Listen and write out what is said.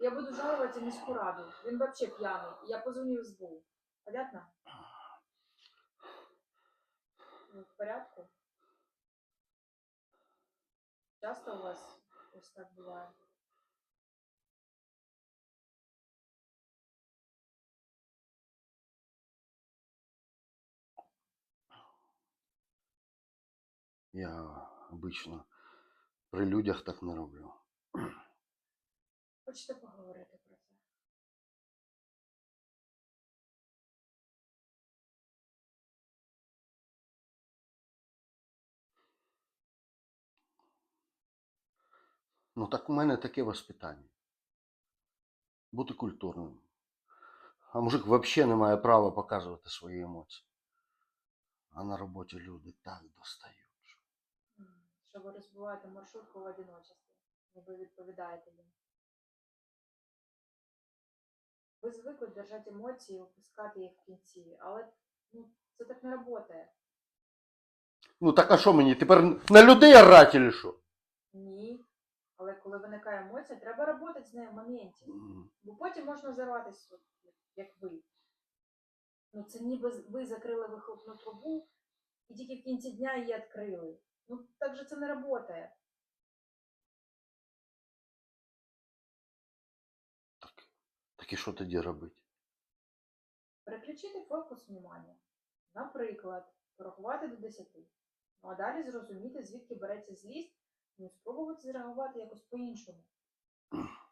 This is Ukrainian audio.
Я буду жалуватися в міську раду. Він взагалі п'яний. Я позвоню в СБУ. Понятно? Ви в порядку? Часто у вас ось так буває? Я обично при людях так не роблю. Хочете поговорити про це? Ну так у мене таке воспитання. Бути культурним. А мужик взагалі не має права показувати свої емоції. А на роботі люди так достають. що- ви розбиваєте маршрутку в одиночестві, ніби відповідаєте їм. Ви звикли держати емоції, опускати їх в кінці, але ну, це так не працює. Ну так а що мені? Тепер на людей орати чи що? Ні. Але коли виникає емоція, треба працювати з нею в моменті. Бо потім можна взорватися, як ви. Ну, це ніби ви закрили вихлопну трубу і тільки в кінці дня її відкрили. Ну, так же це не працює. Так і що тоді робити? Переключити фокус внимання. Наприклад, порахувати до 10. Ну а далі зрозуміти, звідки береться злість, і спробувати зреагувати якось по-іншому.